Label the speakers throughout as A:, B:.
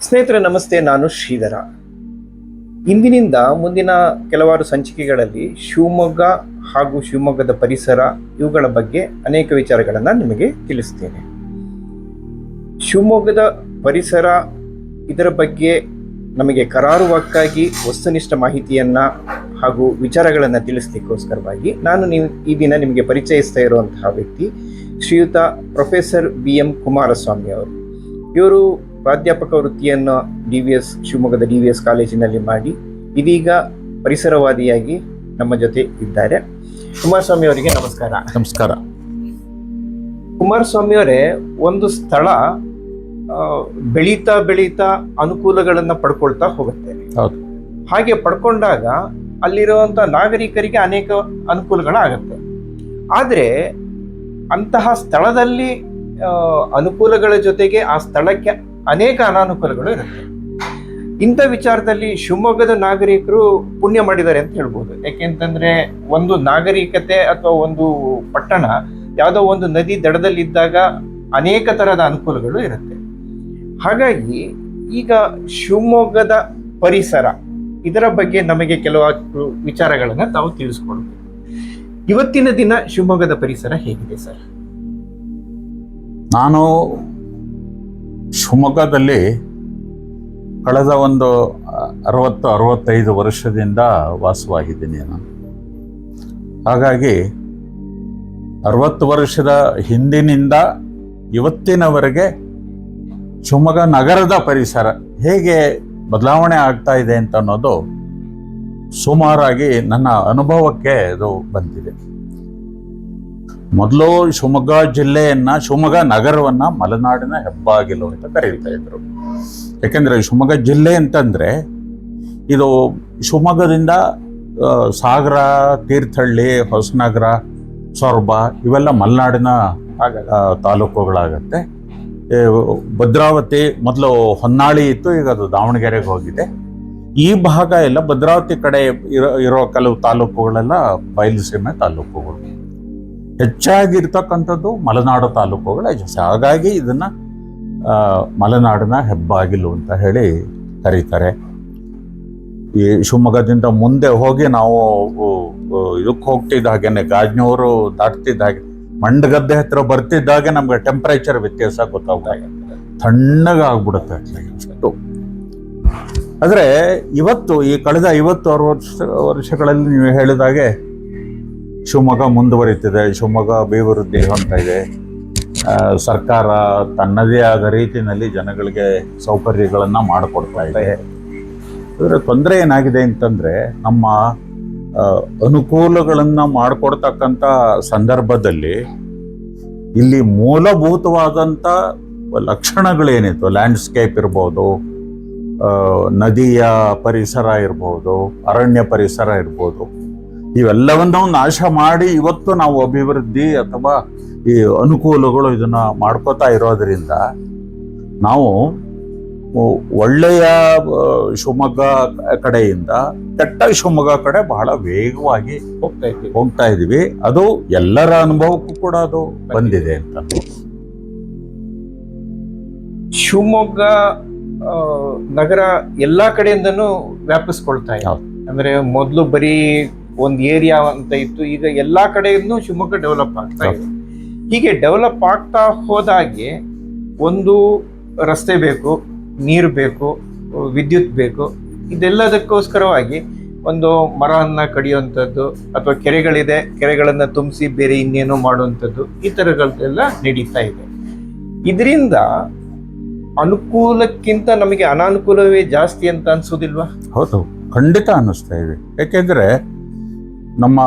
A: ಸ್ನೇಹಿತರೆ, ನಮಸ್ತೆ. ನಾನು ಶ್ರೀಧರ. ಇಂದಿನಿಂದ ಮುಂದಿನ ಕೆಲವಾರು ಸಂಚಿಕೆಗಳಲ್ಲಿ ಶಿವಮೊಗ್ಗ ಹಾಗೂ ಶಿವಮೊಗ್ಗದ ಪರಿಸರ, ಇವುಗಳ ಬಗ್ಗೆ ಅನೇಕ ವಿಚಾರಗಳನ್ನು ನಿಮಗೆ ತಿಳಿಸ್ತೇನೆ. ಶಿವಮೊಗ್ಗದ ಪರಿಸರ, ಇದರ ಬಗ್ಗೆ ನಮಗೆ ಕರಾರುವಕ್ಕಾಗಿ, ವಸ್ತುನಿಷ್ಠ ಮಾಹಿತಿಯನ್ನು ಹಾಗೂ ವಿಚಾರಗಳನ್ನು ತಿಳಿಸ್ಲಿಕ್ಕೋಸ್ಕರವಾಗಿ ನಾನು ನೀವು ಈ ದಿನ ನಿಮಗೆ ಪರಿಚಯಿಸ್ತಾ ಇರುವಂತಹ ವ್ಯಕ್ತಿ ಶ್ರೀಯುತ ಪ್ರೊಫೆಸರ್ ಬಿ ಎಂ ಕುಮಾರಸ್ವಾಮಿ ಅವರು. ಇವರು ಪ್ರಾಧ್ಯಾಪಕ ವೃತ್ತಿಯನ್ನು ಡಿ ವಿ ಎಸ್ ಶಿವಮೊಗ್ಗದ ಡಿ ವಿ ಎಸ್ ಕಾಲೇಜಿನಲ್ಲಿ ಮಾಡಿ ಇದೀಗ ಪರಿಸರವಾದಿಯಾಗಿ ನಮ್ಮ ಜೊತೆ ಇದ್ದಾರೆ. ಕುಮಾರಸ್ವಾಮಿ ಅವರಿಗೆ ನಮಸ್ಕಾರ.
B: ನಮಸ್ಕಾರ.
A: ಕುಮಾರಸ್ವಾಮಿ ಅವರೇ ಒಂದು ಸ್ಥಳ ಬೆಳೀತಾ ಬೆಳೀತಾ ಅನುಕೂಲಗಳನ್ನು ಪಡ್ಕೊಳ್ತಾ ಹೋಗುತ್ತೆ.
B: ಹೌದು.
A: ಹಾಗೆ ಪಡ್ಕೊಂಡಾಗ ಅಲ್ಲಿರುವಂಥ ನಾಗರಿಕರಿಗೆ ಅನೇಕ ಅನುಕೂಲಗಳಾಗತ್ತೆ. ಆದರೆ ಅಂತಹ ಸ್ಥಳದಲ್ಲಿ ಅನುಕೂಲಗಳ ಜೊತೆಗೆ ಆ ಸ್ಥಳಕ್ಕೆ ಅನೇಕ ಅನಾನುಕೂಲಗಳು ಇರುತ್ತೆ. ಇಂಥ ವಿಚಾರದಲ್ಲಿ ಶಿವಮೊಗ್ಗದ ನಾಗರಿಕರು ಪುಣ್ಯ ಮಾಡಿದ್ದಾರೆ ಅಂತ ಹೇಳ್ಬೋದು. ಯಾಕೆಂತಂದ್ರೆ ಒಂದು ನಾಗರಿಕತೆ ಅಥವಾ ಒಂದು ಪಟ್ಟಣ ಯಾವುದೋ ಒಂದು ನದಿ ದಡದಲ್ಲಿದ್ದಾಗ ಅನೇಕ ಥರದ ಅನುಕೂಲಗಳು ಇರುತ್ತೆ. ಹಾಗಾಗಿ ಈಗ ಶಿವಮೊಗ್ಗದ ಪರಿಸರ ಇದರ ಬಗ್ಗೆ ನಮಗೆ ಕೆಲವು ವಿಚಾರಗಳನ್ನು ತಾವು ತಿಳಿಸ್ಕೊಡ್ಬೇಕು. ಇವತ್ತಿನ ದಿನ ಶಿವಮೊಗ್ಗದ ಪರಿಸರ ಹೇಗಿದೆ ಸರ್?
B: ನಾನು ಶಿವಮೊಗ್ಗದಲ್ಲಿ ಕಳೆದ ಒಂದು ಅರವತ್ತು, ಅರವತ್ತೈದು ವರ್ಷದಿಂದ ವಾಸವಾಗಿದ್ದೀನಿ ನಾನು. ಹಾಗಾಗಿ ಅರವತ್ತು ವರ್ಷದ ಹಿಂದಿನಿಂದ ಇವತ್ತಿನವರೆಗೆ ಶಿವಮೊಗ್ಗ ನಗರದ ಪರಿಸರ ಹೇಗೆ ಬದಲಾವಣೆ ಆಗ್ತಾ ಇದೆ ಅಂತ ಅನ್ನೋದು ಸುಮಾರಾಗಿ ನನ್ನ ಅನುಭವಕ್ಕೆ ಅದು ಬಂದಿದೆ. ಮೊದಲು ಶಿವಮೊಗ್ಗ ಜಿಲ್ಲೆಯನ್ನ, ಶಿವಮೊಗ್ಗ ನಗರವನ್ನ ಮಲೆನಾಡಿನ ಹೆಬ್ಬಾಗಿಲು ಅಂತ ಕರೀತಾ ಇದ್ರು. ಯಾಕೆಂದ್ರೆ ಶಿವಮೊಗ್ಗ ಜಿಲ್ಲೆ ಅಂತಂದ್ರೆ ಇದು ಶಿವಮೊಗ್ಗದಿಂದ ಸಾಗರ, ತೀರ್ಥಹಳ್ಳಿ, ಹೊಸನಗರ, ಸೊರಬ ಇವೆಲ್ಲ ಮಲೆನಾಡಿನ ತಾಲೂಕುಗಳಾಗತ್ತೆ. ಭದ್ರಾವತಿ ಮೊದಲು ಹೊನ್ನಾಳಿ ಇತ್ತು, ಈಗ ಅದು ದಾವಣಗೆರೆಗೆ ಹೋಗಿದೆ. ಈ ಭಾಗ ಎಲ್ಲ ಭದ್ರಾವತಿ ಕಡೆ ಇರೋ ಇರೋ ಕೆಲವು ತಾಲೂಕುಗಳೆಲ್ಲ ಬಯಲುಸೀಮೆ ತಾಲೂಕುಗಳು ಹೆಚ್ಚಾಗಿರ್ತಕ್ಕಂಥದ್ದು ಮಲೆನಾಡು ತಾಲೂಕುಗಳ ಜಾಸ್ತಿ ಹಾಗಾಗಿ ಇದನ್ನ ಮಲೆನಾಡಿನ ಹೆಬ್ಬಾಗಿಲು ಅಂತ ಹೇಳಿ ಕರೀತಾರೆ. ಈ ಶಿವಮೊಗ್ಗದಿಂದ ಮುಂದೆ ಹೋಗಿ ನಾವು ಇದಕ್ಕೆ ಹೋಗ್ತಿದ್ದ ಹಾಗೇನೆ, ಗಾಜ್ನೂರು ದಾಟ್ತಿದ್ದ ಹಾಗೆ, ಮಂಡಗದ್ದೆ ಹತ್ರ ಬರ್ತಿದ್ದಾಗೆ ನಮ್ಗೆ ಟೆಂಪರೇಚರ್ ವ್ಯತ್ಯಾಸ ಗೊತ್ತಾಗುತ್ತೆ ತಣ್ಣಗಾಗ್ಬಿಡುತ್ತೆ ಅಷ್ಟು. ಆದ್ರೆ ಇವತ್ತು, ಈ ಕಳೆದ ಐವತ್ತು ಅರವತ್ತು ವರ್ಷ, ವರ್ಷಗಳಲ್ಲಿ ನೀವು ಹೇಳಿದಾಗೆ ಶಿವಮೊಗ್ಗ ಮುಂದುವರಿತಿದೆ. ಶಿವಮೊಗ್ಗ ಅಭಿವೃದ್ಧಿ ಹೊಂತ ಇದೆ. ಸರ್ಕಾರ ತನ್ನದೇ ಆದ ರೀತಿಯಲ್ಲಿ ಜನಗಳಿಗೆ ಸೌಕರ್ಯಗಳನ್ನು ಮಾಡಿಕೊಡ್ತಾ ಇದೆ. ಅದರ ತೊಂದರೆ ಏನಾಗಿದೆ ಅಂತಂದರೆ ನಮ್ಮ ಅನುಕೂಲಗಳನ್ನು ಮಾಡಿಕೊಡ್ತಕ್ಕಂಥ ಸಂದರ್ಭದಲ್ಲಿ ಇಲ್ಲಿ ಮೂಲಭೂತವಾದಂಥ ಲಕ್ಷಣಗಳೇನಿತ್ತು? ಲ್ಯಾಂಡ್ಸ್ಕೇಪ್ ಇರ್ಬೋದು ನದಿಯ ಪರಿಸರ ಇರ್ಬೋದು, ಅರಣ್ಯ ಪರಿಸರ ಇರ್ಬೋದು. ಇವೆಲ್ಲವನ್ನೂ ನಾಶ ಮಾಡಿ ಇವತ್ತು ನಾವು ಅಭಿವೃದ್ಧಿ ಅಥವಾ ಈ ಅನುಕೂಲಗಳು ಇದನ್ನ ಮಾಡ್ಕೋತಾ ಇರೋದ್ರಿಂದ ನಾವು ಒಳ್ಳೆಯ ಶಿವಮೊಗ್ಗ ಕಡೆಯಿಂದ ಕೆಟ್ಟ ಶಿವಮೊಗ್ಗ ಕಡೆ ಬಹಳ ವೇಗವಾಗಿ
A: ಹೋಗ್ತಾ ಇದ್ದೀವಿ.
B: ಹೋಗ್ತಾ ಇದೀವಿ ಅದು ಎಲ್ಲರ ಅನುಭವಕ್ಕೂ ಕೂಡ ಅದು ಬಂದಿದೆ ಅಂತ.
A: ಶಿವಮೊಗ್ಗ ನಗರ ಎಲ್ಲಾ ಕಡೆಯಿಂದನೂ ವ್ಯಾಪಿಸ್ಕೊಳ್ತಾ ಇದೆ. ಅಂದ್ರೆ ಮೊದಲು ಬರೀ ಒಂದು ಏರಿಯಾ ಅಂತ ಇತ್ತು. ಈಗ ಎಲ್ಲ ಕಡೆಯಿಂದ ಶಿವಮೊಗ್ಗ ಡೆವಲಪ್ ಆಗ್ತಾ ಇದೆ. ಹೀಗೆ ಡೆವಲಪ್ ಆಗ್ತಾ ಹೋದಾಗೆ ಒಂದು ರಸ್ತೆ ಬೇಕು ನೀರು ಬೇಕು ವಿದ್ಯುತ್ ಬೇಕು. ಇದೆಲ್ಲದಕ್ಕೋಸ್ಕರವಾಗಿ ಒಂದು ಮರವನ್ನು ಕಡಿಯುವಂಥದ್ದು ಅಥವಾ ಕೆರೆಗಳಿದೆ ಕೆರೆಗಳನ್ನು ತುಂಬಿಸಿ ಬೇರೆ ಇನ್ನೇನೋ ಮಾಡುವಂಥದ್ದು ಈ ಥರಗಳೆಲ್ಲ ನಡೀತಾ ಇದೆ. ಇದರಿಂದ ಅನುಕೂಲಕ್ಕಿಂತ ನಮಗೆ ಅನಾನುಕೂಲವೇ ಜಾಸ್ತಿ ಅಂತ ಅನ್ಸೋದಿಲ್ವಾ?
B: ಹೌದು ಖಂಡಿತ ಅನ್ನಿಸ್ತಾ ಇದೆ. ಯಾಕೆಂದ್ರೆ ನಮ್ಮ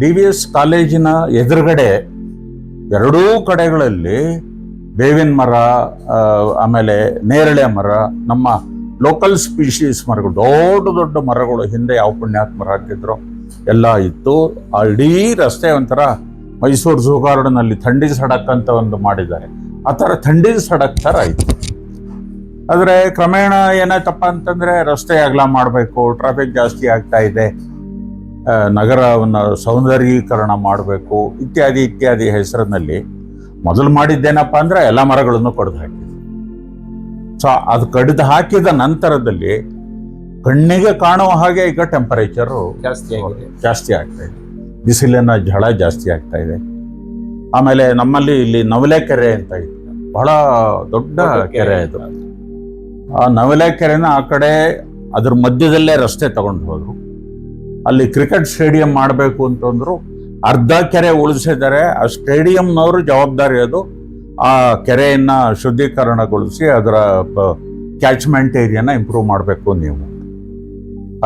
B: ಡಿ ವಿ ಎಸ್ ಕಾಲೇಜಿನ ಎದುರುಗಡೆ ಎರಡೂ ಕಡೆಗಳಲ್ಲಿ ಬೇವಿನ ಮರ ಆಮೇಲೆ ನೇರಳೆ ಮರ, ನಮ್ಮ ಲೋಕಲ್ ಸ್ಪೀಶೀಸ್ ಮರಗಳು, ದೊಡ್ಡ ದೊಡ್ಡ ಮರಗಳು, ಹಿಂದೆ ಯಾವ ಪುಣ್ಯಾತ್ಮರ ಮರ ಹಾಕಿದ್ರು, ಎಲ್ಲ ಇತ್ತು. ಇಡೀ ರಸ್ತೆ ಒಂಥರ ಮೈಸೂರು ಝೂ ಗಾರ್ಡನಲ್ಲಿ ಥಂಡಿ ಸಡಕ್ ಅಂತ ಒಂದು ಮಾಡಿದ್ದಾರೆ. ಆ ಥರ ಥಂಡಿ ಸಡಕ್ ಥರ ಇತ್ತು. ಆದರೆ ಕ್ರಮೇಣ ಏನಾಯ್ತಪ್ಪ ಅಂತಂದ್ರೆ ರಸ್ತೆ ಅಗಲ ಮಾಡಬೇಕು ಟ್ರಾಫಿಕ್ ಜಾಸ್ತಿ ಆಗ್ತಾ ಇದೆ. ನಗರವನ್ನು ಸೌಂದರ್ಯೀಕರಣ ಮಾಡಬೇಕು ಇತ್ಯಾದಿ ಇತ್ಯಾದಿ ಹೆಸರಿನಲ್ಲಿ ಮೊದಲು ಮಾಡಿದ್ದೇನಪ್ಪ ಅಂದ್ರೆ ಎಲ್ಲ ಮರಗಳನ್ನು ಕಡ್ದು ಹಾಕಿದ್ರು ಸೊ ಅದು ಕಡಿದು ಹಾಕಿದ ನಂತರದಲ್ಲಿ ಕಣ್ಣಿಗೆ ಕಾಣುವ ಹಾಗೆ ಈಗ ಟೆಂಪರೇಚರು
A: ಜಾಸ್ತಿ ಆಗಿದೆ.
B: ಜಾಸ್ತಿ ಆಗ್ತಾ ಇದೆ. ಬಿಸಿಲಿನ ಝಳ ಜಾಸ್ತಿ ಆಗ್ತಾ ಇದೆ. ಆಮೇಲೆ ನಮ್ಮಲ್ಲಿ ಇಲ್ಲಿ ನವಲೆ ಕೆರೆ ಅಂತ ಇದೆ. ಬಹಳ ದೊಡ್ಡ ಕೆರೆ ಇದು ಆ ನವಲೆ ಕೆರೆನ ಆ ಕಡೆ ಅದ್ರ ಮಧ್ಯದಲ್ಲೇ ರಸ್ತೆ ತಗೊಂಡು ಹೋದ್ರು. ಅಲ್ಲಿ ಕ್ರಿಕೆಟ್ ಸ್ಟೇಡಿಯಂ ಮಾಡಬೇಕು ಅಂತಂದ್ರು ಅರ್ಧ ಕೆರೆ ಉಳಿಸಿದ್ದಾರೆ ಆ ಸ್ಟೇಡಿಯಂನವರು ಜವಾಬ್ದಾರಿ ಅದು. ಆ ಕೆರೆಯನ್ನು ಶುದ್ಧೀಕರಣಗೊಳಿಸಿ ಅದರ ಕ್ಯಾಚ್ಮೆಂಟ್ ಏರಿಯಾನ ಇಂಪ್ರೂವ್ ಮಾಡಬೇಕು ನೀವು.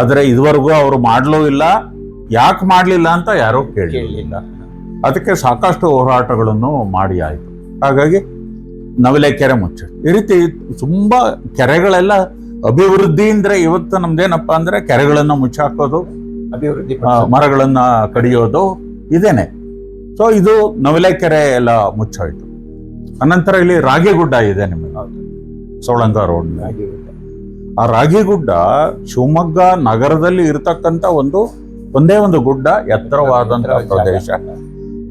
B: ಆದರೆ ಇದುವರೆಗೂ ಅವರು ಮಾಡಲೂ ಇಲ್ಲ. ಯಾಕೆ ಮಾಡಲಿಲ್ಲ ಅಂತ ಯಾರೂ ಕೇಳಲಿಲ್ಲ ಅದಕ್ಕೆ ಸಾಕಷ್ಟು ಹೋರಾಟಗಳನ್ನು ಮಾಡಿ ಆಯಿತು. ಹಾಗಾಗಿ ನವಿಲೆ ಕೆರೆ ಮುಚ್ಚ ಈ ರೀತಿ ತುಂಬ ಕೆರೆಗಳೆಲ್ಲ ಅಭಿವೃದ್ಧಿ ಅಂದರೆ ಇವತ್ತು ನಮ್ದೇನಪ್ಪ ಅಂದರೆ ಕೆರೆಗಳನ್ನು ಮುಚ್ಚಾಕೋದು
A: ಅಭಿವೃದ್ಧಿ
B: ಮರಗಳನ್ನ ಕಡಿಯೋದು ಇದೇನೆ. ಸೊ ಇದು ನವಲೆ ಕೆರೆ ಎಲ್ಲ ಮುಚ್ಚೋಯ್ತು. ಅನಂತರ ಇಲ್ಲಿ ರಾಗಿಗುಡ್ಡ ಇದೆ ನಿಮಗೆ ಸೋಳಂಗ ರೋಡ್ ಆ ರಾಗಿಗುಡ್ಡ ಶಿವಮೊಗ್ಗ ನಗರದಲ್ಲಿ ಇರತಕ್ಕಂತ ಒಂದು ಒಂದೇ ಒಂದು ಗುಡ್ಡ ಎತ್ತರವಾದಂತಹ ಪ್ರದೇಶ.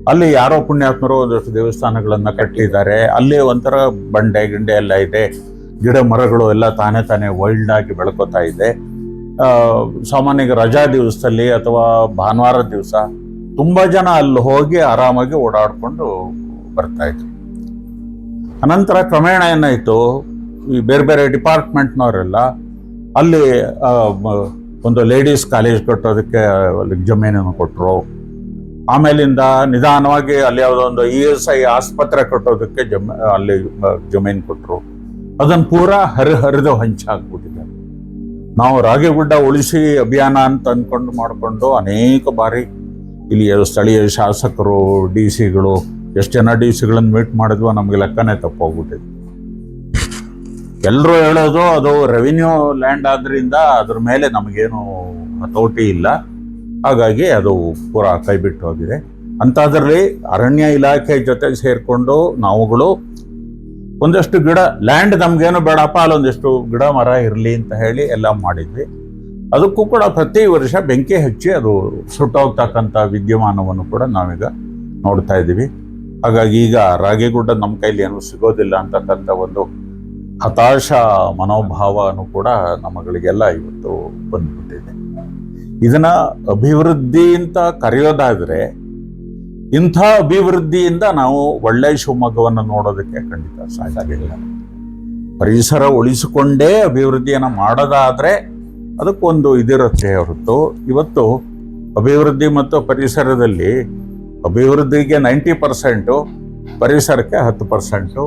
B: ಅಲ್ಲಿ ಯಾರೋ ಪುಣ್ಯಾತ್ಮರು ಒಂದಷ್ಟು ದೇವಸ್ಥಾನಗಳನ್ನ ಕಟ್ಟಿದ್ದಾರೆ. ಅಲ್ಲಿ ಒಂಥರ ಬಂಡೆ ಗಿಂಡೆ ಎಲ್ಲ ಇದೆ. ಗಿಡ ಮರಗಳು ಎಲ್ಲ ತಾನೇ ತಾನೇ ವೈಲ್ಡ್ ಆಗಿ ಬೆಳ್ಕೋತಾ ಇದೆ. ಸಾಮಾನ್ಯ ರಜಾ ದಿವಸದಲ್ಲಿ ಅಥವಾ ಭಾನುವಾರ ದಿವಸ ತುಂಬ ಜನ ಅಲ್ಲಿ ಹೋಗಿ ಆರಾಮಾಗಿ ಓಡಾಡಿಕೊಂಡು ಬರ್ತಾ ಇದ್ರು. ಅನಂತರ ಕ್ರಮೇಣ ಏನಾಯಿತು, ಈ ಬೇರೆ ಬೇರೆ ಡಿಪಾರ್ಟ್ಮೆಂಟ್ನವರೆಲ್ಲ ಅಲ್ಲಿ ಒಂದು ಲೇಡೀಸ್ ಕಾಲೇಜ್ ಕಟ್ಟೋದಕ್ಕೆ ಅಲ್ಲಿ ಜಮೀನನ್ನು ಕೊಟ್ಟರು ಆಮೇಲಿಂದ ನಿಧಾನವಾಗಿ ಅಲ್ಲಿ ಯಾವುದೋ ಒಂದು ಇ ಎಸ್ ಐ ಆಸ್ಪತ್ರೆ ಕಟ್ಟೋದಕ್ಕೆ ಜಮ, ಅಲ್ಲಿ ಜಮೀನು ಕೊಟ್ಟರು ಅದನ್ನು ಪೂರಾ ಹರಿ ಹರಿದು ಹಂಚಾಕ್ಬಿಟ್ಟಿದೆ ನಾವು ರಾಗಿಗುಡ್ಡ ಉಳಿಸಿ ಅಭಿಯಾನ ಅಂತ ಅಂದ್ಕೊಂಡು ಮಾಡಿಕೊಂಡು ಅನೇಕ ಬಾರಿ ಇಲ್ಲಿ ಸ್ಥಳೀಯ ಶಾಸಕರು, ಡಿ ಸಿಗಳು, ಎಷ್ಟು ಜನ ಡಿ ಸಿಗಳನ್ನು ಮೀಟ್ ಮಾಡಿದ್ವೋ ನಮಗೆ ಲೆಕ್ಕನೇ ತಪ್ಪೋಗ್ಬಿಟ್ಟಿದೆ. ಎಲ್ಲರೂ ಹೇಳೋದು ಅದು ರೆವಿನ್ಯೂ ಲ್ಯಾಂಡ್ ಆದ್ರಿಂದ ಅದ್ರ ಮೇಲೆ ನಮಗೇನು ಹತೋಟಿ ಇಲ್ಲ. ಹಾಗಾಗಿ ಅದು ಪೂರಾ ಕೈಬಿಟ್ಟು ಹೋಗಿದೆ. ಅಂಥದ್ರಲ್ಲಿ ಅರಣ್ಯ ಇಲಾಖೆ ಜೊತೆ ಸೇರಿಕೊಂಡು ನಾವುಗಳು ಒಂದಷ್ಟು ಗಿಡ ಲ್ಯಾಂಡ್ ನಮಗೇನು ಬೇಡಪ್ಪ, ಅಲ್ಲೊಂದಿಷ್ಟು ಗಿಡ, ಮರ ಇರಲಿ ಅಂತ ಹೇಳಿ ಎಲ್ಲ ಮಾಡಿದ್ವಿ. ಅದಕ್ಕೂ ಕೂಡ ಪ್ರತಿ ವರ್ಷ ಬೆಂಕಿ ಹಚ್ಚಿ ಅದು ಸುಟ್ಟೋಗ್ತಕ್ಕಂಥ ವಿದ್ಯಮಾನವನ್ನು ಕೂಡ ನಾವೀಗ ನೋಡ್ತಾ ಇದ್ದೀವಿ. ಹಾಗಾಗಿ ಈಗ ರಾಗಿಗುಡ್ಡ ನಮ್ಮ ಕೈಲಿ ಏನು ಸಿಗೋದಿಲ್ಲ ಅಂತಕ್ಕಂಥ ಒಂದು ಹತಾಶ ಮನೋಭಾವನೂ ಕೂಡ ನಮ್ಮಗಳಿಗೆಲ್ಲ ಇವತ್ತು ಬಂದ್ಬಿಟ್ಟಿದೆ. ಇದನ್ನ ಅಭಿವೃದ್ಧಿ ಅಂತ ಕರೆಯೋದಾದ್ರೆ ಇಂಥ ಅಭಿವೃದ್ಧಿಯಿಂದ ನಾವು ಒಳ್ಳೆಯ ಶಿವಮೊಗ್ಗವನ್ನು ನೋಡೋದಕ್ಕೆ ಖಂಡಿತ ಸಾಧ್ಯ ಪರಿಸರ ಉಳಿಸಿಕೊಂಡೇ ಅಭಿವೃದ್ಧಿಯನ್ನು ಮಾಡೋದಾದರೆ ಅದಕ್ಕೊಂದು ಇದಿರುತ್ತೆ ಹೊರತು. ಇವತ್ತು ಅಭಿವೃದ್ಧಿ ಮತ್ತು ಪರಿಸರದಲ್ಲಿ ಅಭಿವೃದ್ಧಿಗೆ ನೈಂಟಿ ಪರ್ಸೆಂಟು, ಪರಿಸರಕ್ಕೆ ಹತ್ತು ಪರ್ಸೆಂಟು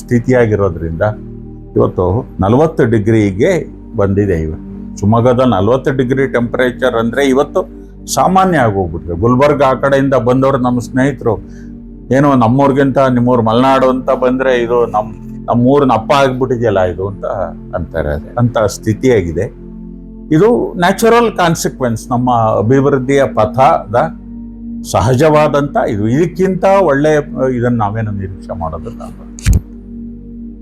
B: ಸ್ಥಿತಿಯಾಗಿರೋದ್ರಿಂದ ಇವತ್ತು ನಲವತ್ತು ಡಿಗ್ರಿಗೆ ಬಂದಿದೆ ಇವತ್ತು ಶಿವಮೊಗ್ಗದ ನಲವತ್ತು ಡಿಗ್ರಿ ಟೆಂಪರೇಚರ್ ಅಂದರೆ ಇವತ್ತು ಸಾಮಾನ್ಯ ಆಗೋಗ್ಬಿಟ್ಟಿದೆ ಗುಲ್ಬರ್ಗ ಆ ಕಡೆಯಿಂದ ಬಂದವರು ನಮ್ಮ ಸ್ನೇಹಿತರು. ಏನೋ ನಮ್ಮೂರಿಗಿಂತ ನಿಮ್ಮೂರು ಮಲೆನಾಡು ಅಂತ ಬಂದರೆ ಇದು ನಮ್ಮ ನಮ್ಮೂರಿನ ಅಪ್ಪ ಆಗಿಬಿಟ್ಟಿದೆಯಲ್ಲ ಇದು ಅಂತ ಅಂತಾರೆ. ಅಂತ ಸ್ಥಿತಿಯಾಗಿದೆ. ಇದು ನ್ಯಾಚುರಲ್ ಕಾನ್ಸಿಕ್ವೆನ್ಸ್ ನಮ್ಮ ಅಭಿವೃದ್ಧಿಯ ಪಥದ ಸಹಜವಾದಂಥ ಇದು. ಇದಕ್ಕಿಂತ ಒಳ್ಳೆಯ, ಇದನ್ನು ನಾವೇನು ನಿರೀಕ್ಷೆ ಮಾಡೋದಿಲ್ಲ.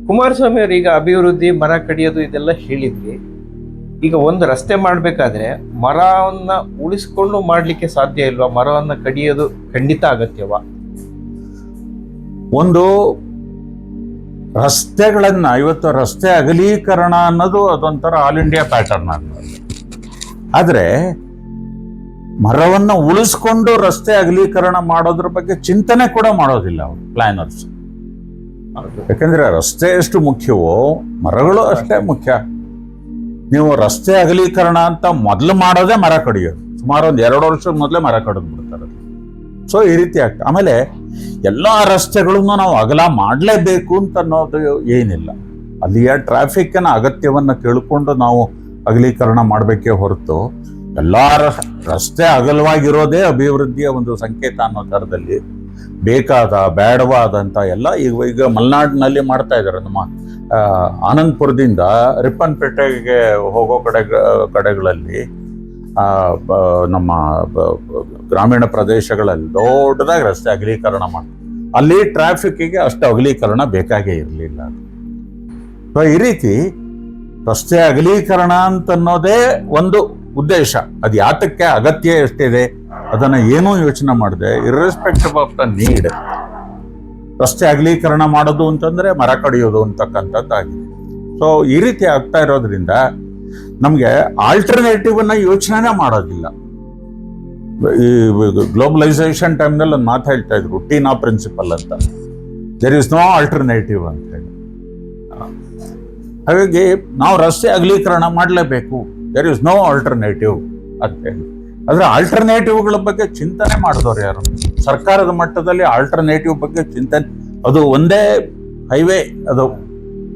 A: ಕುಮಾರಸ್ವಾಮಿ ಅವರು ಈಗ ಅಭಿವೃದ್ಧಿ, ಮರ ಕಡಿಯೋದು ಇದೆಲ್ಲ ಹೇಳಿದ್ರಿ ಈಗ ಒಂದು ರಸ್ತೆ ಮಾಡಬೇಕಾದ್ರೆ ಮರವನ್ನ ಉಳಿಸ್ಕೊಂಡು ಮಾಡಲಿಕ್ಕೆ ಸಾಧ್ಯ ಇಲ್ವಾ? ಮರವನ್ನ ಕಡಿಯೋದು ಖಂಡಿತ ಅಗತ್ಯವ?
B: ಒಂದು ರಸ್ತೆಗಳನ್ನು ಇವತ್ತು ರಸ್ತೆ ಅಗಲೀಕರಣ ಅನ್ನೋದು ಅದೊಂಥರ ಆಲ್ ಇಂಡಿಯಾ ಪ್ಯಾಟರ್ನ್ ಅನ್ನೋದು ಆದರೆ ಮರವನ್ನು ಉಳಿಸ್ಕೊಂಡು ರಸ್ತೆ ಅಗಲೀಕರಣ ಮಾಡೋದ್ರ ಬಗ್ಗೆ ಚಿಂತನೆ ಕೂಡ ಮಾಡೋದಿಲ್ಲ ಅವರು ಪ್ಲ್ಯಾನರ್ಸ್ ಯಾಕಂದ್ರೆ ರಸ್ತೆ ಎಷ್ಟು ಮುಖ್ಯವೋ ಮರಗಳು ಅಷ್ಟೇ ಮುಖ್ಯ. ನೀವು ರಸ್ತೆ ಅಗಲೀಕರಣ ಅಂತ ಮೊದಲು ಮಾಡೋದೇ ಮರ ಕಡಿಯೋದು. ಸುಮಾರು ಒಂದು ಎರಡು ವರ್ಷದ ಮೊದಲೇ ಮರ ಕಡಿದು ಬಿಡ್ತಾರೆ ಸೊ ಈ ರೀತಿ ಆಗ್ತದೆ ಆಮೇಲೆ ಎಲ್ಲ ರಸ್ತೆಗಳನ್ನು ನಾವು ಅಗಲ ಮಾಡಲೇಬೇಕು ಅಂತ ಅನ್ನೋದು ಏನಿಲ್ಲ. ಅಲ್ಲಿಯ ಟ್ರಾಫಿಕ್ನ ಅಗತ್ಯವನ್ನು ಕೇಳಿಕೊಂಡು ನಾವು ಅಗಲೀಕರಣ ಮಾಡಬೇಕೇ ಹೊರತು, ಎಲ್ಲ ರಸ್ತೆ ಅಗಲವಾಗಿರೋದೇ ಅಭಿವೃದ್ಧಿಯ ಒಂದು ಸಂಕೇತ ಅನ್ನೋ ಥರದಲ್ಲಿ ಬೇಕಾದ ಬೇಡವಾದಂಥ ಎಲ್ಲ ಈಗ ಈಗ ಮಲೆನಾಡಿನಲ್ಲಿ ಮಾಡ್ತಾ ಇದ್ದಾರೆ ನಮ್ಮ ಆನಂದ್ಪುರದಿಂದ ರಿಪ್ಪನ್ಪೇಟೆಗೆ ಹೋಗೋ ಕಡೆ, ಕಡೆಗಳಲ್ಲಿ ನಮ್ಮ ಗ್ರಾಮೀಣ ಪ್ರದೇಶಗಳಲ್ಲಿ ದೊಡ್ಡದಾಗಿ ರಸ್ತೆ ಅಗಲೀಕರಣ ಮಾಡಿ, ಅಲ್ಲಿ ಟ್ರಾಫಿಕ್ಕಿಗೆ ಅಷ್ಟು ಅಗಲೀಕರಣ ಬೇಕಾಗೇ ಇರಲಿಲ್ಲ. ಸೊ, ಈ ರೀತಿ ರಸ್ತೆ ಅಗಲೀಕರಣ ಅಂತನ್ನೋದೇ ಒಂದು ಉದ್ದೇಶ. ಅದು ಯಾತಕ್ಕೆ ಅಗತ್ಯ ಎಷ್ಟಿದೆ, ಅದನ್ನು ಏನೂ ಯೋಚನೆ ಮಾಡದೆ ಇರ್ರೆಸ್ಪೆಕ್ಟಿವ್ ಆಫ್ ದ ನೀಡ್ ರಸ್ತೆ ಅಗಲೀಕರಣ ಮಾಡೋದು ಅಂತಂದ್ರೆ ಮರ ಕಡಿಯೋದು ಅಂತಕ್ಕಂಥದ್ದಾಗಿದೆ. ಸೊ ಈ ರೀತಿ ಆಗ್ತಾ ಇರೋದ್ರಿಂದ ನಮಗೆ ಆಲ್ಟರ್ನೇಟಿವನ್ನು ಯೋಚನೆ ಮಾಡೋದಿಲ್ಲ. ಈ ಗ್ಲೋಬಲೈಸೇಷನ್ ಟೈಮ್ನಲ್ಲಿ ಒಂದು ಮಾತು ಹೇಳ್ತಾ ಇದ್ರು ಟೀನಾ ಪ್ರಿನ್ಸಿಪಲ್ ಅಂತ. ದೇರ್ ಇಸ್ ನೋ ಆಲ್ಟರ್ನೇಟಿವ್ ಅಂತ ಹೇಳಿ. ಹಾಗಾಗಿ ನಾವು ರಸ್ತೆ ಅಗಲೀಕರಣ ಮಾಡಲೇಬೇಕು. ದೇರ್ ಇಸ್ ನೋ ಆಲ್ಟರ್ನೇಟಿವ್ ಅಂತ ಹೇಳಿ. ಆದರೆ ಆಲ್ಟರ್ನೇಟಿವ್ಗಳ ಬಗ್ಗೆ ಚಿಂತನೆ ಮಾಡಿದವ್ರು ಯಾರು? ಸರ್ಕಾರದ ಮಟ್ಟದಲ್ಲಿ ಆಲ್ಟರ್ನೇಟಿವ್ ಬಗ್ಗೆ ಚಿಂತನೆ. ಅದು ಒಂದೇ ಹೈವೇ ಅದು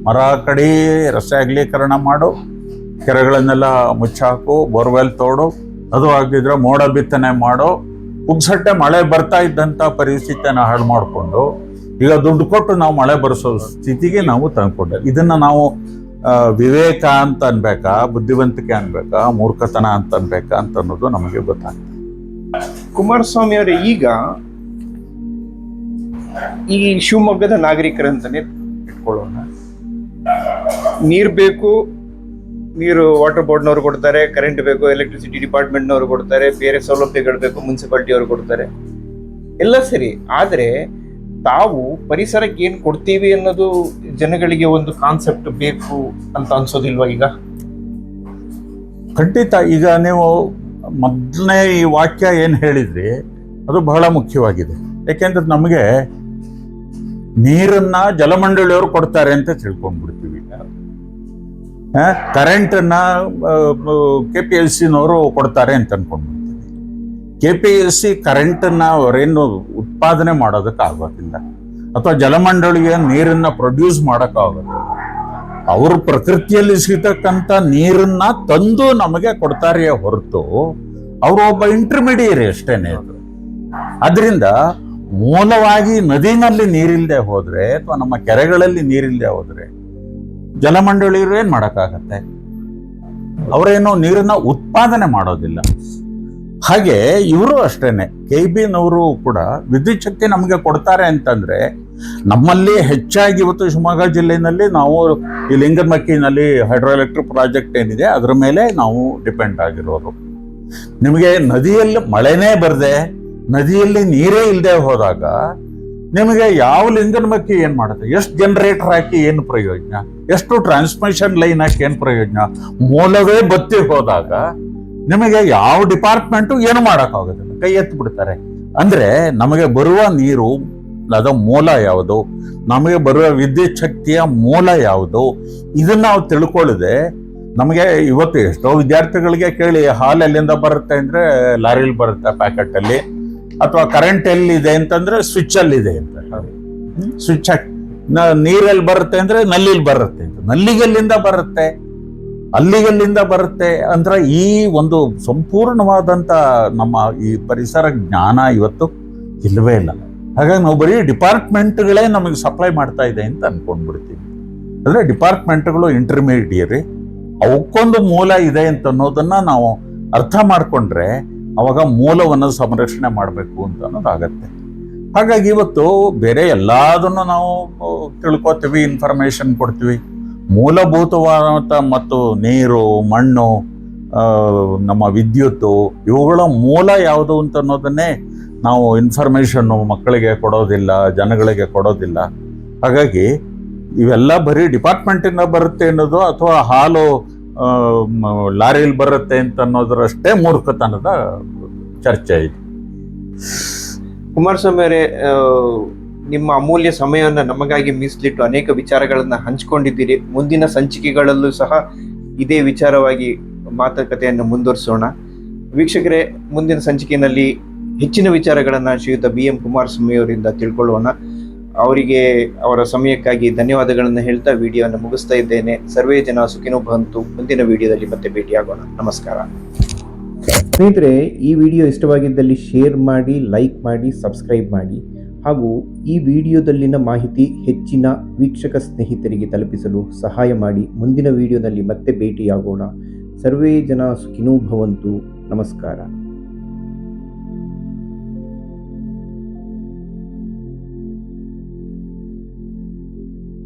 B: ಮರ ಕಡಿ ರಸ್ತೆ ಅಗಲೀಕರಣ ಮಾಡು, ಕೆರೆಗಳನ್ನೆಲ್ಲ ಮುಚ್ಚಾಕು ಬೋರ್ವೆಲ್ ತೋಡು, ಅದು ಆಗಿದ್ರೆ ಮೋಡ ಬಿತ್ತನೆ ಮಾಡು. ಉಗ್ಸಟ್ಟೆ ಮಳೆ ಬರ್ತಾ ಇದ್ದಂಥ ಪರಿಸ್ಥಿತಿಯನ್ನು ಹಾಳು ಮಾಡಿಕೊಂಡು, ಈಗ ದುಡ್ಡು ಕೊಟ್ಟು ನಾವು ಮಳೆ ಬರೆಸೋ ಸ್ಥಿತಿಗೆ ನಾವು ತಂದ್ಕೊಂಡೆ. ಇದನ್ನ ನಾವು ವಿವೇಕ ಅಂತ ಅನ್ಬೇಕಾ, ಬುದ್ಧಿವಂತಿಕೆ ಅನ್ಬೇಕಾ, ಮೂರ್ಖತನ ಅಂತ ಅನ್ಬೇಕಾ ಅಂತ ಅನ್ನೋದು ನಮಗೆ ಗೊತ್ತಾಗ್ತದೆ.
A: ಕುಮಾರಸ್ವಾಮಿ ಅವರೇ ಈಗ ಈ ಶಿವಮೊಗ್ಗದ ನಾಗರಿಕರಂತಾನೆ ಇಟ್ಕೊಳ್ಳೋಣ. ನೀರ್ ಬೇಕು, ನೀರು ವಾಟರ್ ಬೋರ್ಡ್ನವ್ರು ಕೊಡ್ತಾರೆ ಕರೆಂಟ್ ಬೇಕು ಎಲೆಕ್ಟ್ರಿಸಿಟಿ ಡಿಪಾರ್ಟ್ಮೆಂಟ್ನವ್ರು ಕೊಡ್ತಾರೆ, ಬೇರೆ ಸೌಲಭ್ಯಗಳು ಬೇಕು ಮುನ್ಸಿಪಾಲಿಟಿ ಅವರು ಕೊಡ್ತಾರೆ. ಎಲ್ಲ ಸರಿ, ಆದರೆ ತಾವು ಪರಿಸರಕ್ಕೆ ಏನ್ ಕೊಡ್ತೀವಿ ಅನ್ನೋದು ಜನಗಳಿಗೆ ಒಂದು ಕಾನ್ಸೆಪ್ಟ್ ಬೇಕು ಅಂತ ಅನ್ಸೋದಿಲ್ವಾ ಈಗ?
B: ಖಂಡಿತ, ಈಗ ನೀವು ಮೊದಲನೇ ಈ ವಾಕ್ಯ ಏನು ಹೇಳಿದ್ರಿ ಅದು ಬಹಳ ಮುಖ್ಯವಾಗಿದೆ. ಯಾಕೆಂದ್ರೆ ನಮಗೆ ನೀರನ್ನ ಜಲಮಂಡಳಿಯವರು ಕೊಡ್ತಾರೆ ಅಂತ ತಿಳ್ಕೊಂಡ್ಬಿಡ್ತೀವಿ. ಕರೆಂಟನ್ನು ಕೆ ಪಿ ಎಲ್ ಸಿನವರು ಕೊಡ್ತಾರೆ ಅಂತ ಅನ್ಕೊಂಡ್ಬಿಡ್ತೀವಿ. ಕೆ ಪಿ ಎಲ್ ಸಿ ಕರೆಂಟನ್ನು ಅವರೇನು ಉತ್ಪಾದನೆ ಮಾಡೋದಕ್ಕೆ ಆಗೋದಿಲ್ಲ ಅಥವಾ ಜಲಮಂಡಳಿಯ ನೀರನ್ನ ಪ್ರೊಡ್ಯೂಸ್ ಮಾಡೋಕ್ಕಾಗೋದಿಲ್ಲ. ಅವರು ಪ್ರಕೃತಿಯಲ್ಲಿ ಸಿಗತಕ್ಕಂಥ ನೀರನ್ನ ತಂದು ನಮಗೆ ಕೊಡ್ತಾರೆ ಹೊರತು ಅವರು ಒಬ್ಬ ಇಂಟರ್ಮಿಡಿಯರಿ ಅಷ್ಟೇನೆ ಅದು ಅದರಿಂದ ಮೂಲವಾಗಿ ನದಿನಲ್ಲಿ ನೀರಿಲ್ಲದೆ ಹೋದ್ರೆ ಅಥವಾ ನಮ್ಮ ಕೆರೆಗಳಲ್ಲಿ ನೀರಿಲ್ಲದೆ ಹೋದ್ರೆ ಜಲಮಂಡಳಿಯರು ಏನು ಮಾಡೋಕ್ಕಾಗತ್ತೆ? ಅವರೇನು ನೀರನ್ನ ಉತ್ಪಾದನೆ ಮಾಡೋದಿಲ್ಲ. ಹಾಗೆ ಇವರು ಅಷ್ಟೇನೆ. ಕೆ ಬಿನವರು ಕೂಡ ವಿದ್ಯುತ್ ಶಕ್ತಿ ನಮಗೆ ಕೊಡ್ತಾರೆ ಅಂತಂದ್ರೆ ನಮ್ಮಲ್ಲಿ ಹೆಚ್ಚಾಗಿ ಇವತ್ತು ಶಿವಮೊಗ್ಗ ಜಿಲ್ಲೆಯಲ್ಲಿ ನಾವು ಈ ಲಿಂಗನಮಕ್ಕಿನಲ್ಲಿ ಹೈಡ್ರೋ ಎಲೆಕ್ಟ್ರಿಕ್ ಪ್ರಾಜೆಕ್ಟ್ ಏನಿದೆ, ಅದರ ಮೇಲೆ ನಾವು ಡಿಪೆಂಡ್ ಆಗಿರೋರು ನಿಮಗೆ ನದಿಯಲ್ಲಿ ಮಳೆನೇ ಬರದೆ, ನದಿಯಲ್ಲಿ ನೀರೇ ಇಲ್ಲದೆ ಹೋದಾಗ ನಿಮಗೆ ಯಾವ ಲಿಂಗನಮಕ್ಕಿ ಏನು ಮಾಡುತ್ತೆ? ಎಷ್ಟು ಜನರೇಟರ್ ಹಾಕಿ ಏನು ಪ್ರಯೋಜನ? ಎಷ್ಟು ಟ್ರಾನ್ಸ್ಮಿಷನ್ ಲೈನ್ ಹಾಕಿ ಏನು ಪ್ರಯೋಜನ? ಮೂಲವೇ ಬತ್ತಿ ಹೋದಾಗ ನಿಮಗೆ ಯಾವ ಡಿಪಾರ್ಟ್ಮೆಂಟು ಏನು ಮಾಡೋಕ್ಕಾಗೋದಿಲ್ಲ. ಕೈ ಎತ್ತು ಬಿಡ್ತಾರೆ. ಅಂದ್ರೆ ನಮಗೆ ಬರುವ ನೀರು ಅದ ಮೂಲ ಯಾವುದು? ನಮಗೆ ಬರುವ ವಿದ್ಯುತ್ ಶಕ್ತಿಯ ಮೂಲ ಯಾವುದು? ಇದನ್ನ ನಾವು ತಿಳ್ಕೊಳ್ಳದೆ ನಮಗೆ ಇವತ್ತು ಎಷ್ಟೋ ವಿದ್ಯಾರ್ಥಿಗಳಿಗೆ ಕೇಳಿ, ಹಾಲು ಎಲ್ಲಿಂದ ಬರುತ್ತೆ ಅಂದ್ರೆ ಲಾರಿಲಿ ಬರುತ್ತೆ ಪ್ಯಾಕೆಟಲ್ಲಿ, ಅಥವಾ ಕರೆಂಟ್ ಎಲ್ಲಿದೆ ಅಂತಂದ್ರೆ ಸ್ವಿಚ್ ಅಲ್ಲಿ ಇದೆ ಅಂತ ಸ್ವಿಚ್ ನೀರಲ್ಲಿ ಬರುತ್ತೆ ಅಂದ್ರೆ ನಲ್ಲಿಲಿ ಬರುತ್ತೆ ಅಂತ. ನಲ್ಲಿಗೆಲ್ಲಿಂದ ಬರುತ್ತೆ? ಅಲ್ಲಿಗೆಲ್ಲಿಂದ ಬರುತ್ತೆ? ಅಂದ್ರೆ ಈ ಒಂದು ಸಂಪೂರ್ಣವಾದಂತ ನಮ್ಮ ಈ ಪರಿಸರ ಜ್ಞಾನ ಇವತ್ತು ಇಲ್ಲವೇ ಇಲ್ಲ. ಹಾಗಾಗಿ ನಾವು ಬರೀ ಡಿಪಾರ್ಟ್ಮೆಂಟ್ಗಳೇ ನಮಗೆ ಸಪ್ಲೈ ಮಾಡ್ತಾ ಇದೆ ಅಂತ ಅನ್ಕೊಂಡ್ಬಿಡ್ತೀವಿ. ಅಂದ್ರೆ ಡಿಪಾರ್ಟ್ಮೆಂಟ್ಗಳು ಇಂಟರ್ಮೀಡಿಯರಿ ಅವಕ್ಕೊಂದು ಮೂಲ ಇದೆ ಅಂತ ಅನ್ನೋದನ್ನ ನಾವು ಅರ್ಥ ಮಾಡ್ಕೊಂಡ್ರೆ ಅವಾಗ ಮೂಲವನ್ನು ಸಂರಕ್ಷಣೆ ಮಾಡಬೇಕು ಅಂತ ಅನ್ನೋದಾಗತ್ತೆ. ಹಾಗಾಗಿ ಇವತ್ತು ಬೇರೆ ಎಲ್ಲದನ್ನು ನಾವು ತಿಳ್ಕೊತೀವಿ ಇನ್ಫಾರ್ಮೇಶನ್ ಕೊಡ್ತೀವಿ. ಮೂಲಭೂತವಾದಂಥ ಮತ್ತು ನೀರು, ಮಣ್ಣು ನಮ್ಮ ವಿದ್ಯುತ್ತು, ಇವುಗಳ ಮೂಲ ಯಾವುದು ಅಂತ ಅನ್ನೋದನ್ನೇ ನಾವು ಇನ್ಫಾರ್ಮೇಷನ್ನು ಮಕ್ಕಳಿಗೆ ಕೊಡೋದಿಲ್ಲ, ಜನಗಳಿಗೆ ಕೊಡೋದಿಲ್ಲ. ಹಾಗಾಗಿ ಇವೆಲ್ಲ ಬರೀ ಡಿಪಾರ್ಟ್ಮೆಂಟಿಂದ ಬರುತ್ತೆ ಅನ್ನೋದು ಅಥವಾ ಹಾಲು ಲಾರಿಯಲ್ಲಿ ಬರುತ್ತೆ ಅಂತ ಅನ್ನೋದರಷ್ಟೇ ಮೂರ್ಖತನದ ಚರ್ಚೆ ಇದೆ.
A: ಕುಮಾರಸ್ವಾಮಿ ಅವರೇ ನಿಮ್ಮ ಅಮೂಲ್ಯ ಸಮಯವನ್ನು ನಮಗಾಗಿ ಮೀಸಲಿಟ್ಟು ಅನೇಕ ವಿಚಾರಗಳನ್ನು ಹಂಚಿಕೊಂಡಿದ್ದೀರಿ. ಮುಂದಿನ ಸಂಚಿಕೆಗಳಲ್ಲೂ ಸಹ ಇದೇ ವಿಚಾರವಾಗಿ ಮಾತುಕತೆಯನ್ನು ಮುಂದುವರಿಸೋಣ. ವೀಕ್ಷಕರೇ, ಮುಂದಿನ ಸಂಚಿಕೆಯಲ್ಲಿ ಹೆಚ್ಚಿನ ವಿಚಾರಗಳನ್ನು ಶ್ರೀಯುತ ಬಿ ಎಂ ಕುಮಾರಸ್ವಾಮಿ ಅವರಿಂದ ತಿಳ್ಕೊಳ್ಳೋಣ. ಅವರಿಗೆ ಅವರ ಸಮಯಕ್ಕಾಗಿ ಧನ್ಯವಾದಗಳನ್ನು ಹೇಳ್ತಾ ವಿಡಿಯೋವನ್ನು ಮುಗಿಸ್ತಾ ಇದ್ದೇನೆ. ಸರ್ವೇ ಜನ ಸುಖಿನೋ ಬಂತು ಮುಂದಿನ ವಿಡಿಯೋದಲ್ಲಿ ಮತ್ತೆ ಭೇಟಿಯಾಗೋಣ. ನಮಸ್ಕಾರ. ಸ್ನೇಹಿತರೆ, ಈ ವಿಡಿಯೋ ಇಷ್ಟವಾಗಿದ್ದಲ್ಲಿ ಶೇರ್ ಮಾಡಿ, ಲೈಕ್ ಮಾಡಿ, ಸಬ್ಸ್ಕ್ರೈಬ್ ಮಾಡಿ. ಹಾಗೂ ಈ ವಿಡಿಯೋದಲ್ಲಿನ ಮಾಹಿತಿ ಹೆಚ್ಚಿನ ವೀಕ್ಷಕ ಸ್ನೇಹಿತರಿಗೆ ತಲುಪಿಸಲು ಸಹಾಯ ಮಾಡಿ. ಮುಂದಿನ ವಿಡಿಯೋದಲ್ಲಿ ಮತ್ತೆ ಭೇಟಿಯಾಗೋಣ. ಸರ್ವೇ ಜನ ಸುಖಿನೂ ಭವಂತು. ನಮಸ್ಕಾರ.